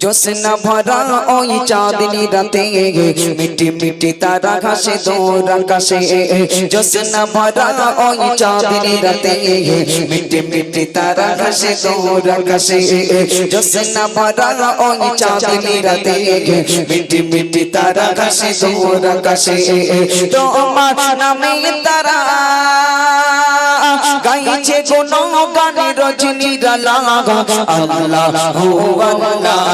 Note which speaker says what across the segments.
Speaker 1: জোসনা ভরা ওই চাঁদনি রাতে মিটি মিটি তারা ঘাসে দৌড় আকাশে জোসনা ভরা ওই চাঁদনি রাতে মিটি মিটি তারা ঘাসে দৌড় আকাশে জোসনা ভরা ওই চাঁদনি রাতে মিটি মিটি তারা ঘাসে দৌড় আকাশে তোমার নামে তারা গাইছে কোন গানে রজনী রালা আল্লাহ হো আল্লাহ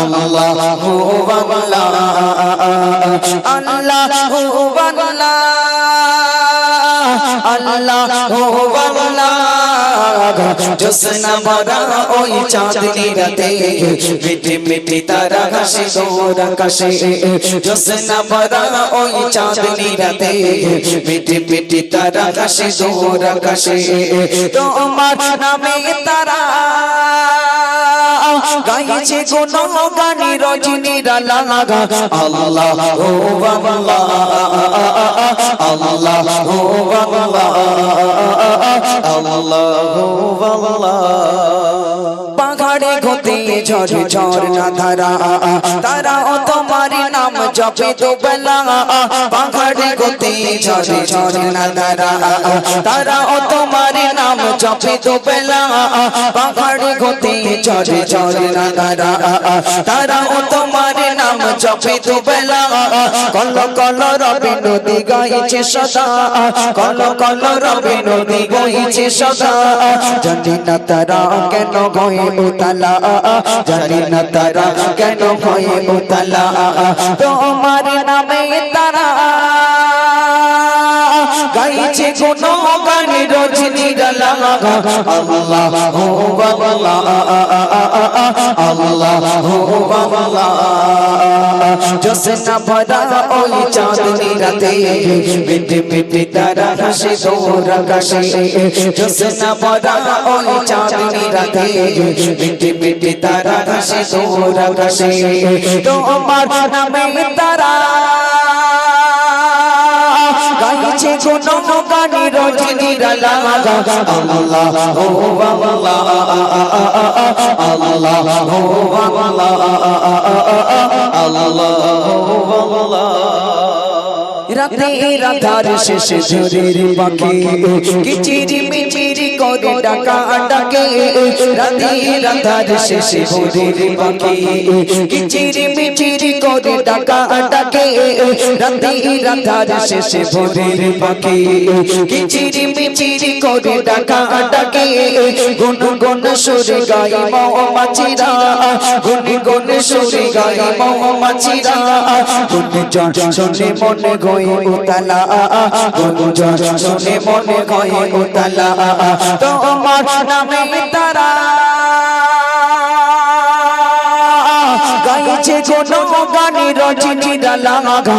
Speaker 1: আল্লাহ হো আল্লাহ। আল্লাহ হো আল্লাহ। আল্লাহ হো আল্লাহ। জোসনা ভরা ওই চাঁদনি রাতে মিটি মিটি তারা ঘাসে দৌড় আকাশে জোসনা ভরা ওই চাঁদনি রাতে মিটি মিটি তারা ঘাসে দৌড় আকাশে তোমার নামে তারা গাইছে কোন গানি রজনীরা লাগা আল্লাহ ও আল্লাহ আল্লাহ ও আল্লাহ ঘতে ঝড় ঝড় না ধারা। তারা ও তোমার নাম জপে তো বেলা পাহাড়ে গতি ঝড় ঝড় না ধারা। তারা ও তোমার নাম জপে তো বেলা পাহাড়ে গতি ঝড় ঝড় না ধারা। তারা ও তোমার নাম জপে তো বেলা। কল কল রবি নদী গাইছে সদা। কল কল রবি নদী গাইছে সদা। জানি না তারা কেন গয়ে উতালা। জানি না তারা কেন গয়ে উতালা। তোমার নামে তারা গাইছে কোন গানে রজনী লাগা আল্লাহ হো আল্লাহ আল্লাহ হো আল্লাহ জোসনা ভরা ওই চাঁদনি রাতে মিটি মিটি তারা হাসে দৌড় আকাশে জোসনা ভরা ওই চাঁদনি রাতে মিটি মিটি তারা হাসে দৌড় আকাশে তোমার নামে তারা গানি রজনীরা লাগা আল্লাহ ও আল্লাহ আল্লাহ ও আল্লাহ আল্লাহ ও আল্লাহ রাতে রাধার শেষে ঝরের পাখি কিচিরি করে ডাকা ডাকে রাতে রাধার শেষে ঝরের পাখি কিচিরি মিচিরি করে ডাকা ডাকে রাতে রাধার শেষে ভোরের পাখি কিচিরি মনে গয়ে মনে গয়ে তোমার নামে তারা। গাইছে কোন গানে রজনীরা লাগা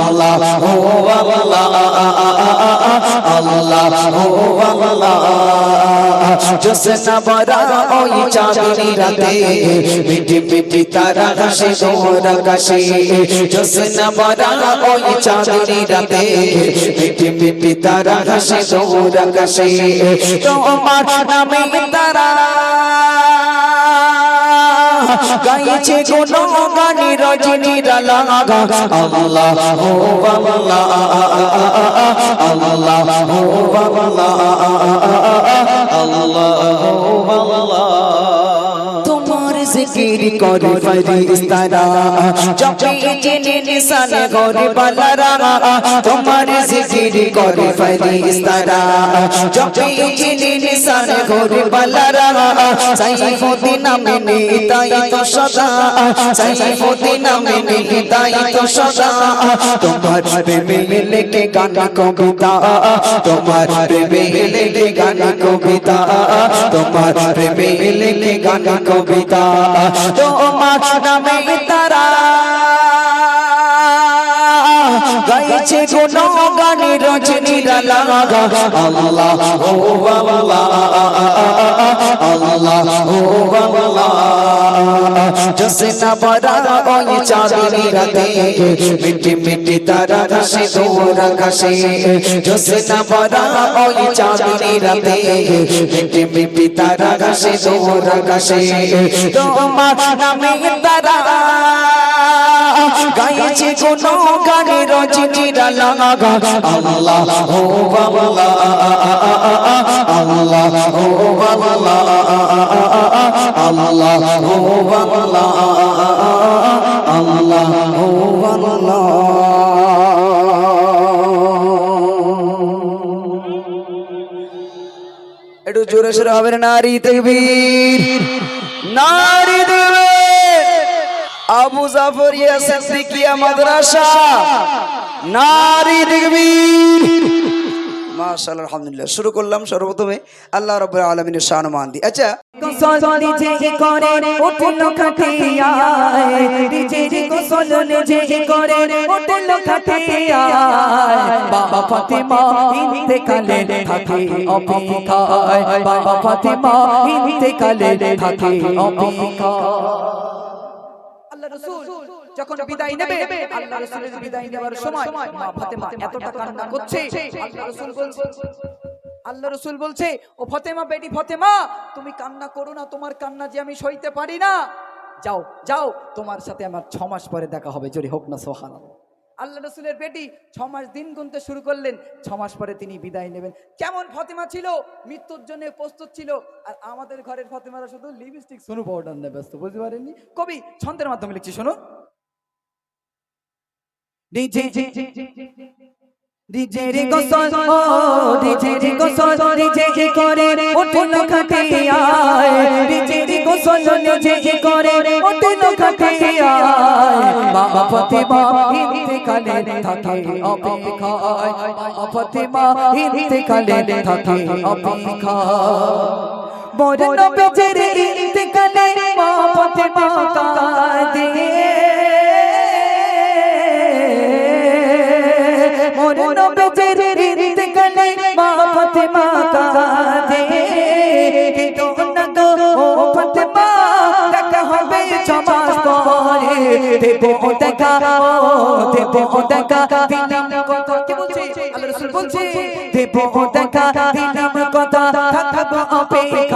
Speaker 1: আল্লাহ ও আল্লাহ আল্লাহ ও আল্লাহ জোসনা বরা ওই চাঁদনি রাতে, মিটি মিটি তারা হাসে দৌড় আকাশে জোসনা বরা ওই তারা গাইছে কোন গানি রজনী লাগা আল্লাহ হো আল্লাহ আল্লাহ হো জিকির করে ফরিস্তারা জপে জেনে নিশানে করে বালারা তোমার জিকির করে ফরিস্তারা জপে জেনে নিশানে করে বালারা সাইফুদ্দিন নামে নিতাই তো সদা সাইফুদ্দিন নামে নিতাই তো সদা তোমার প্রেমে লেগে গান কবিতা তোমার প্রেমে লেগে গান কবিতা তোমার প্রেমে লেগে গান কবিতা তোমার নামে তারা। গাইছে কোন গানে রজনী লাগা আল্লাহ ও আল্লাহ আল্লাহ ও আল্লাহ। জোসনা বরা ওই চাঁদনি রাতে মিটি মিটি তারা ঘাসে দৌড় ঘাসে জোসনা বরা ওই চাঁদনি রাতে মিটি মিটি তারা ঘাসে দৌড় ঘাসে তোমার নামে তারা গাইছে কোনো গানে রজনীরা লাগা আল্লাহ ও বাবা আল্লাহ ও বাবা আল্লাহ বাবা আল্লাহ একটু জোরে সোরে হবে নারী তকবীর। নারী তকবীর। আবু জাফর ইয়া সিদ্দিকিয়া, মাদ্রাসা। নারী তকবীর। মাশাআল্লাহ, আলহামদুলিল্লাহ। শুরু করলাম সর্বপ্রথমে আল্লাহ রাব্বুল আলামিনের শানমান দি আচ্ছা
Speaker 2: বাবা ফাতেমা ইন্তেকালে থাকে অপেক্ষায়। যখন বিদায় নেবে আল্লাহ রাসূলের বিদায় নেওয়ার সময় মা ফাতেমা এতটা কান্না করছে। আল্লাহ রাসূল বলছে আল্লাহ রসুল বলছে ও ফতেমা বেটি ফতেমা তুমি কান্না করো না তোমার কান্না যে আমি সইতে পারি না। যাও যাও তোমার সাথে আমার ছ মাস পরে দেখা হবে যদি হোক না সোহান আল্লাহ রসুলের বেটি ছ মাস দিন গুনতে শুরু করলেন ছ মাস পরে তিনি বিদায় নেবেন। কেমন ফতেমা ছিল? মৃত্যুর জন্য প্রস্তুত ছিল। আর আমাদের ঘরের ফতেমারা শুধু লিপস্টিক সোনু পাউডার নিয়ে ব্যস্ত বুঝতে পারেননি? কবি ছন্দের মাধ্যমে লিখছি শোনো ডিজে নিজের গোসল ও নিজের গোসল নিজে করে উঠল খাটিয়ায় নিজের গোসল নিজে করে উঠল খাটিয়ায় বাবা ফতেমা ইন্তেকালে থাকে অপেক্ষায় বাবা ফতেমা ইন্তেকালে থাকে অপেক্ষায় বড় নবেজের ইন্তেকালে মা ফতেমা কাঁদে মোর নবেজের ইন্তেকালে মা ফাতেমা কাঁদে কিন্তু না গো ও ফাতেমা, দেখা হবে ছমাস পরে। দেব দেখা দেব দেখা, দিলাম কথা। কি বলছে? আল্লাহ রাসূল বলছে, দেব দেখা, দিলাম কথা। থাকব অপেক্ষায় দেব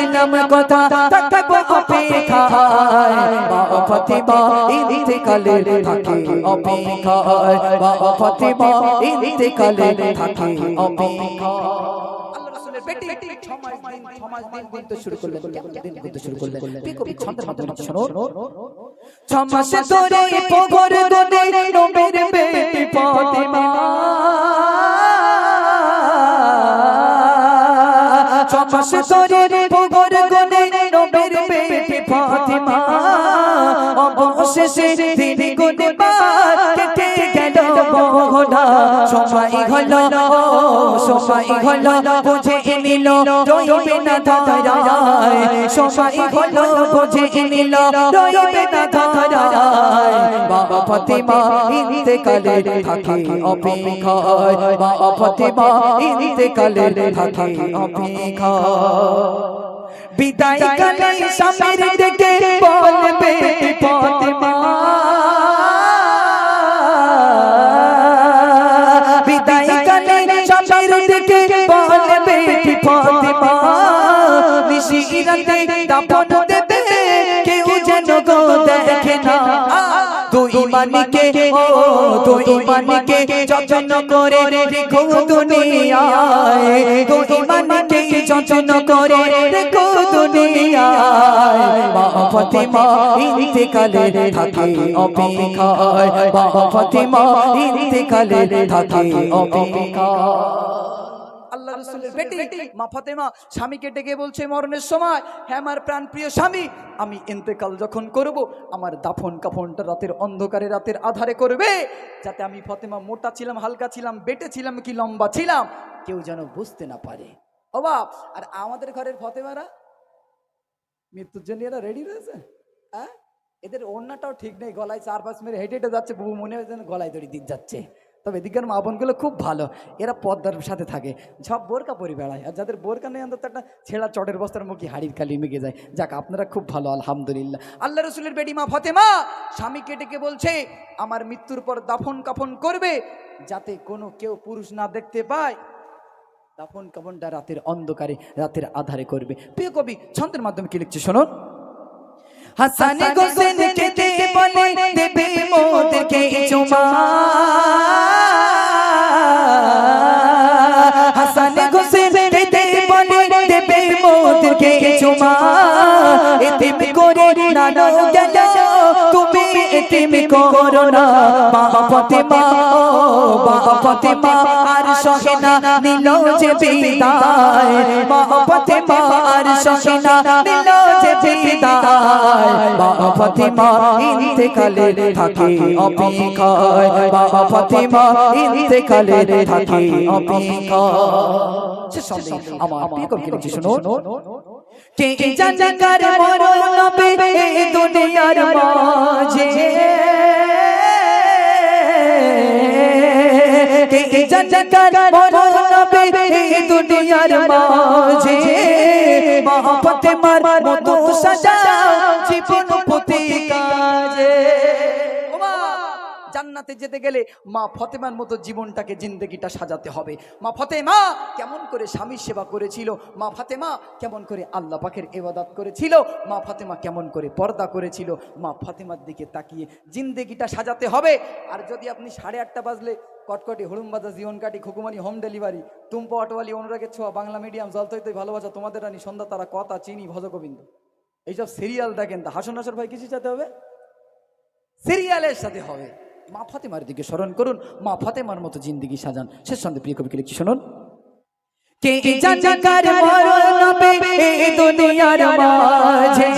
Speaker 2: দিলাম কথা থাকব অপেক্ষায়। মা ফাতেমা ইন্তেকালে থাকে অপেক্ষায়। মা ফাতেমা ইন্তেকালে থাকে অপেক্ষায়। ছমাস দিন দিন দিন ধরে পগর গনে নবীর বেটি ফাতেমা। ছমাস ধরে পগর গনে নবীর বেটি ফাতিমা। অবশেষে দিন গুনে গেল মোহনা সময় হলো সময় হলো বুঝে নিল রইবে না ধরায়। সময় হলো বুঝে নিল রইবে না ধরায়। বাবা ফতেমা ইন্তেকালে থাকে অপেক্ষায়। বাবা ফতেমা ইন্তেকালে থাকে অপেক্ষায়। বিদায় কালে স্বামীর ডেকে বলবে ফতেমা। নিশিরাতে দাপন দেবে, কেউ যেন গো দেখে না। দুই মানিকে, ও দুই মানিকে যত্ন করে রেখো দুনিয়ায়। দুই মানিকে যত্ন করে রেখো ফতেমা ইন্তেকালে থাকে ফতেমা ইন্তেকালে থাকে অপেক্ষায়। আল্লাহ রসুলের বেটি মা ফাতেমা স্বামীকে ডেকে বলছে মরণের সময় হ্যাঁ আমার প্রাণ প্রিয় স্বামী আমি ইন্তেকাল যখন করব আমার দাফন কাফনটা রাতের অন্ধকারে রাতের আধারে করবে। যাতে আমি ফতেমা মোটা ছিলাম হালকা ছিলাম বেটে ছিলাম কি লম্বা ছিলাম কেউ যেন বুঝতে না পারে। অবাব আর আমাদের ঘরের ফতেমারা? মৃত্যুর জন্য এরা রেডি রয়েছে? হ্যাঁ এদের ওড়নাটাও ঠিক নেই গলায় চার পাঁচ মেরে হেঁটে হেঁটে যাচ্ছে বহু মনে হয় যেন গলায় দড়ি দিক যাচ্ছে। তবে এদিকের মা বোনগুলো খুব ভালো। এরা পদ্মার সাথে থাকে। সব বোরকা পরি বেড়ায়। আর যাদের বোরকা নেই, অন্তত একটা ছেঁড়া চটের বস্তার মুখে হাড়ির কালি মেগে যায়। যাক, আপনারা খুব ভালো, আলহামদুলিল্লাহ। আল্লাহ রসুলের বেটি মা ফতেমা স্বামীকে ডেকে বলছে, আমার মৃত্যুর পর দাফন কাফন করবে যাতে কোনো কেউ পুরুষ না দেখতে পায়। দাফন কাফনটা রাতের অন্ধকারে, রাতের আধারে করবে। প্রিয় কবি, ছন্দের মাধ্যমে কি লিখছে, শুনুন। হাসান গোসেন খেতে বলে দেবে মোদেরকে চুমা হাসান গোসেন খেতে বলে দেবে মোদেরকে চুমা এতে করে নানো করো না মা ফতেমা মা ফতেমা আর সহে না নিল যে বিদায়। মা ফতেমা আর সহে নিল যে বিদায়। মা ফতেমা ইন্তেকালে থাকে অপেক্ষায়। মা ফতেমা ইন্তেকালে থাকে অপেক্ষায়। আমার প্রিয় কবি লিখছে শুনুন কে জানকার মরণ হবে এই দুনিয়ার মাঝে। কে জানকার মরণ হবে এই দুনিয়ার মাঝে। মা ফতেমার মতো সাজা জীবন প্রতি কাজে। জান্নাতে যেতে গেলে মা ফতেমার মতো জীবনটাকে জিন্দগিটা সাজাতে হবে। মা ফতেমা কেমন করে স্বামীর সেবা করেছিল? মা ফাতেমা কেমন করে আল্লাহ পাখের এবাদাত করেছিল? মা ফাতেমা কেমন করে পর্দা করেছিল? মা ফাতেমার দিকে তাকিয়ে জিন্দগিটা সাজাতে হবে। আর যদি আপনি সাড়ে আটটা বাজলে কটকটি হলুমবাজা জীবন কাটি খুকুমানি হোম ডেলিভারি তুম্প অটোয়ালি অনুরাগের ছোঁয়া, বাংলা মিডিয়াম, জলতৈতই, ভালোবাসা, তোমাদের রানী, সন্ধ্যা, তারা, কথা, চিনি, ভজগোবিন্দ। এইসব সিরিয়াল দেখেন তা হাসন হাসর ভাই কিছু চাতে হবে? সিরিয়ালের সাথে হবে। মা ফাতেমার দিকে স্মরণ করুন। মা ফাতেমার মতো জিন্দিগি সাজান। শেষ সন্ধ্যে প্রিয় কবিকে লিখছি শুনুন। কে জানকার মরণ হবে এই দুনিয়ার মাঝে?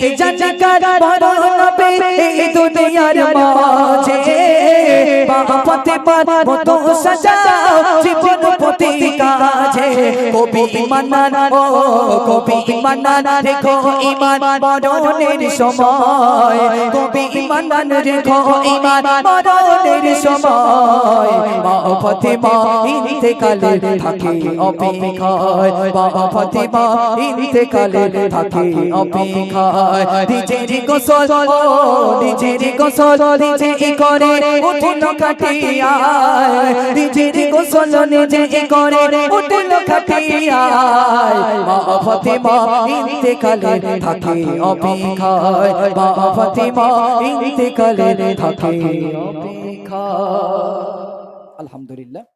Speaker 2: কে জানকার মরণ হবে এই দুনিয়ার মাঝে? মা ফাতেমার মতো সাজাও জীবন প্রতি কাজে কবি মান্নান ও কবি মান্নান রেখো ইমান মরণের সময় কবি মান্নান রেখো ইমান মরণের সময় মা ফাতেমা ইন্তেকালে থাকে অপেক্ষায় মা ফাতেমা ইন্তেকালে থাকে অপেক্ষায় নিজের গোসল ও নিজের গোসল নিজে করে উঠল কাটিয়া নিজের গোসল নিজে করে উঠল খাটিয়ায়। মা ফাতেমা ইন্তেকালে থাকে অপেক্ষায়। মা ফাতেমা ইন্তেকালে থাকে অপেক্ষায়। আলহামদুলিল্লাহ।